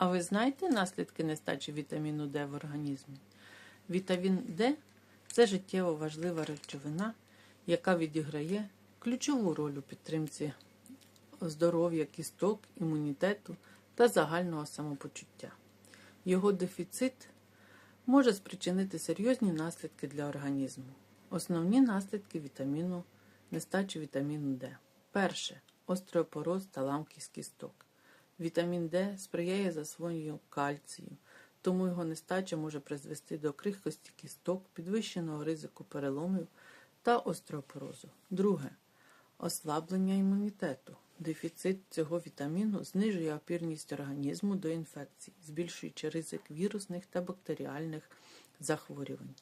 А ви знаєте наслідки нестачі вітаміну Д в організмі? Вітамін Д це життєво важлива речовина, яка відіграє ключову роль у підтримці здоров'я кісток, імунітету та загального самопочуття. Його дефіцит може спричинити серйозні наслідки для організму. Основні наслідки вітаміну, нестачі вітаміну Д. Перше остеопороз та ламкість кісток. Вітамін Д сприяє засвоєнню кальцію, тому його нестача може призвести до крихкості кісток, підвищеного ризику переломів та остеопорозу. Друге ослаблення імунітету. Дефіцит цього вітаміну знижує опірність організму до інфекцій, збільшуючи ризик вірусних та бактеріальних захворювань.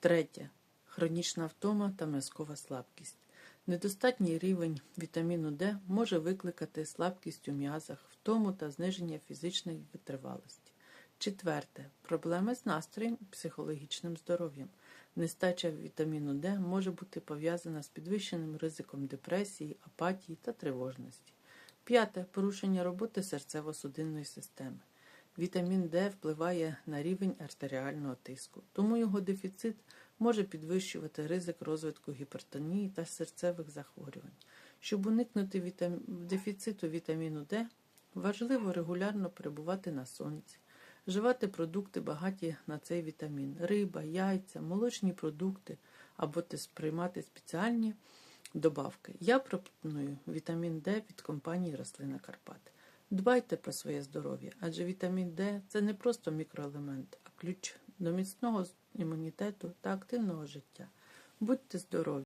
Третє хронічна втома та м'язкова слабкість. Недостатній рівень вітаміну Д може викликати слабкість у м'язах, втому та зниження фізичної витривалості. Четверте проблеми з настроєм і психологічним здоров'ям. Нестача вітаміну Д може бути пов'язана з підвищеним ризиком депресії, апатії та тривожності. П'яте порушення роботи серцево-судинної системи. Вітамін Д впливає на рівень артеріального тиску, тому його дефіцит може підвищувати ризик розвитку гіпертонії та серцевих захворювань. Щоб уникнути вітам... дефіциту вітаміну Д, важливо регулярно перебувати на сонці, вживати продукти багаті на цей вітамін: риба, яйця, молочні продукти або приймати спеціальні добавки. Я пропоную вітамін Д від компанії Рослина Карпат. Дбайте про своє здоров'я, адже вітамін Д це не просто мікроелемент, а ключ до міцного імунітету та активного життя. Будьте здорові!